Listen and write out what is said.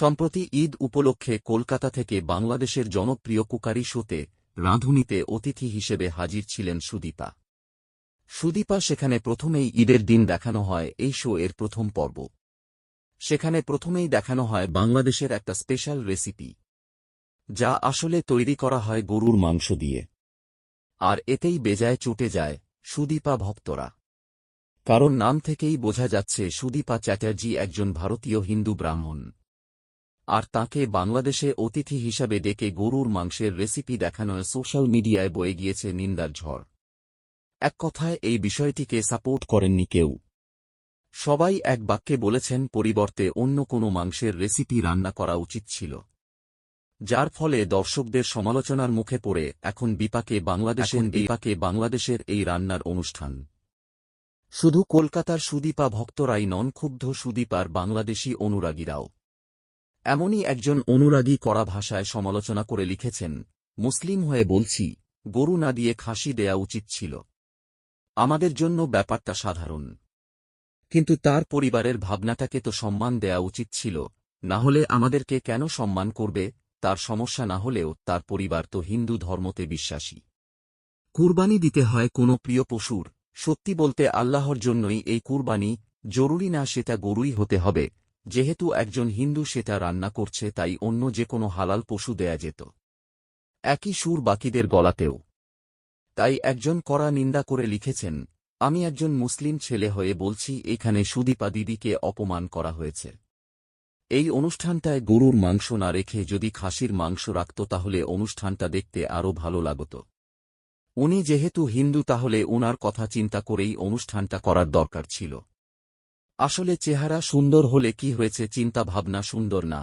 সম্প্রতি ঈদ উপলক্ষে কলকাতা থেকে বাংলাদেশের জনপ্রিয় কুকারি শোতে রাঁধুনিতে অতিথি হিসেবে হাজির ছিলেন সুদীপা। সুদীপা সেখানে প্রথমেই ঈদের দিন দেখানো হয়, এই শো এর প্রথম পর্ব। সেখানে প্রথমেই দেখানো হয় বাংলাদেশের একটা স্পেশাল রেসিপি, যা আসলে তৈরি করা হয় গরুর মাংস দিয়ে। আর এতেই বেজায় চুটে যায় সুদীপা ভক্তরা। কারণ নাম থেকেই বোঝা যাচ্ছে সুদীপা চ্যাটার্জি একজন ভারতীয় হিন্দু ব্রাহ্মণ। আর তাকে বাংলাদেশে অতিথি হিসাবে ডেকে গরুর মাংসের রেসিপি দেখানোয় সোশ্যাল মিডিয়ায় বয়ে গিয়েছে নিন্দার ঝড়। এক কথায় এই বিষয়টিকে সাপোর্ট করেননি কেউ। সবাই এক বাক্যে বলেছেন পরিবর্তে অন্য কোনো মাংসের রেসিপি রান্না করা উচিত ছিল। যার ফলে দর্শকদের সমালোচনার মুখে পড়ে এখন বিপাকে বাংলাদেশের বিপাকে বাংলাদেশের এই রান্নার অনুষ্ঠান। শুধু কলকাতার সুদীপা ভক্তরাই নন ক্ষুব্ধ সুদীপার বাংলাদেশি অনুরাগীরাও। এমনই একজন অনুরাগী করা ভাষায় সমালোচনা করে লিখেছেন, মুসলিম হয়ে বলছি, গরু না দিয়ে খাসি দেয়া উচিত ছিল। আমাদের জন্য ব্যাপারটা সাধারণ। কিন্তু তার পরিবারের ভাবনাটাকে তো সম্মান দেয়া উচিত ছিল, না হলে আমাদেরকে কেন সম্মান করবে, তার সমস্যা না হলেও তার পরিবার তো হিন্দু ধর্মতে বিশ্বাসী। কুরবানি দিতে হয় কোনো প্রিয় পশুর, সত্যি বলতে আল্লাহর জন্যই এই কুরবানি, জরুরি না সেটা গরুই হতে হবে যেহেতু একজন হিন্দু সেটা রান্না করছে তাই অন্য যে কোনো হালাল পশু দেয়া যেত। একই সুর বাকিদের গলাতেও। তাই একজন কড়া নিন্দা করে লিখেছেন, আমি একজন মুসলিম ছেলে হয়ে বলছি, এখানে সুদীপা দিদিকে অপমান করা হয়েছে। এই অনুষ্ঠানটায় গরুর মাংস না রেখে যদি খাসির মাংস রাখত তাহলে অনুষ্ঠানটা দেখতে আরও ভালো লাগত। উনি যেহেতু হিন্দু তাহলে উনার কথা চিন্তা করেই অনুষ্ঠানটা করার দরকার ছিল। আসলে চেহারা সুন্দর হলে কি হয়েছে চিন্তা ভাবনা সুন্দর না।